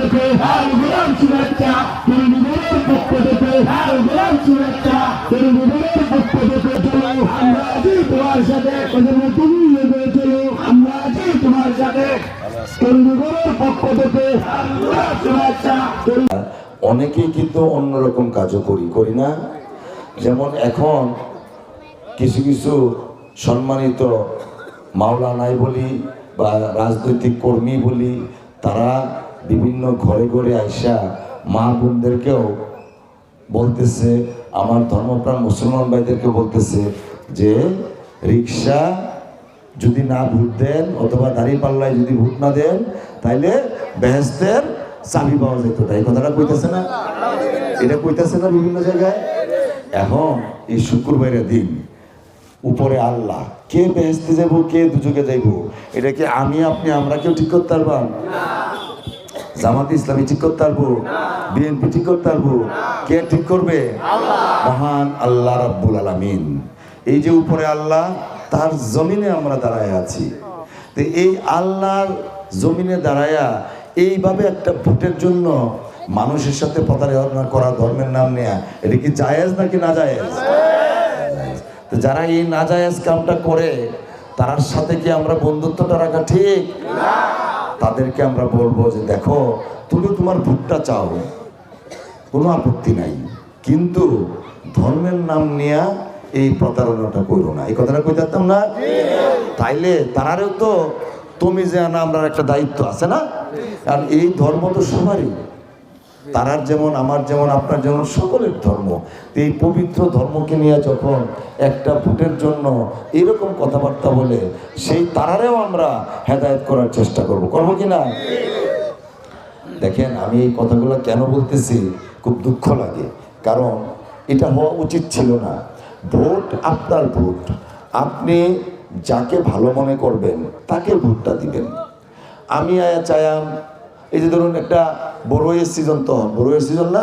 থেকে গোলাম শুভেচ্ছা তরুণীদের পক্ষ থেকে গোলাম শুভেচ্ছা তরুণীদের পক্ষ থেকে তোমার সাথে অনেকেই কিন্তু অন্যরকম কাজও করি করি না। যেমন এখন কিছু কিছু সম্মানিত মাওলানাই বলি বা রাজনৈতিক কর্মী বলি, তারা বিভিন্ন ঘরে ঘরে আইসা মা বোনদেরকেও বলতেছে, আমার ধর্মপ্রাণ মুসলমান ভাইদেরকে বলতেছে যে, রিক্সা যদি না ভোট দেন অথবা দাঁড়িয়ে পাল্লায় যদি ভোট না দেন, তাইলে বেহেস্তের চাবি পাওয়া যেত এই কথাটা কইতেছে না? এটা কইতেছে না বিভিন্ন জায়গায়? এখন এই শুক্রবারের দিন উপরে আল্লাহ, কে বেহেস্তে যাব কে দুযোগে যাইব? এটা কি আমি, আপনি, আমরা কেউ ঠিক করতে পারবাম জামাত ইসলামী ঠিক করতে পারব? বিএনপি ঠিক করতে পারব? কে ঠিক করবে? মহান আল্লাহ রাব্বুল আলামিন। এই যে উপরে আল্লাহ, তার জমিনে আমরা দাঁড়ায় আছি। তো এই আল্লাহর জমিনে দাঁড়ায়া এইভাবে একটা ভোটের জন্য মানুষের সাথে প্রতারণা করা, ধর্মের নাম নেয়া, এটা কি জায়েজ নাকি না জায়েজ? তো যারা এই নাজায়েজ কামটা করে তার সাথে কি আমরা বন্ধুত্বটা রাখা ঠিক? তাদেরকে আমরা বলব যে দেখো, তুমি তোমার ভুট্টা চাও। কোনো আপত্তি নাই। কিন্তু ধর্মের নাম নিয়ে এই প্রতারণাটা করো না। এই কথাটা কই যাতাম না? তাইলে তারারও তো তুমি যে আনা আমরা একটা দায়িত্ব আছে না? আর এই ধর্ম তো সবারই। তারার যেমন, আমার যেমন, আপনার যেমন, সকলের ধর্ম। এই পবিত্র ধর্মকে নিয়ে যখন একটা ভোটের জন্য এরকম কথাবার্তা বলে, সেই তারারেও আমরা হেদায়েত করার চেষ্টা করব। করব কি না? দেখেন, আমি এই কথাগুলো কেন বলতেছি? খুব দুঃখ লাগে। কারণ এটা হওয়া উচিত ছিল না। ভোট আপনার ভোট। আপনি যাকে ভালো মনে করবেন, তাকে ভোটটা দিবেন। আমি আয়া চায়াম এই যে ধরুন একটা বড়ইয়ের সিজন তো বড়ইয়ের সিজন না?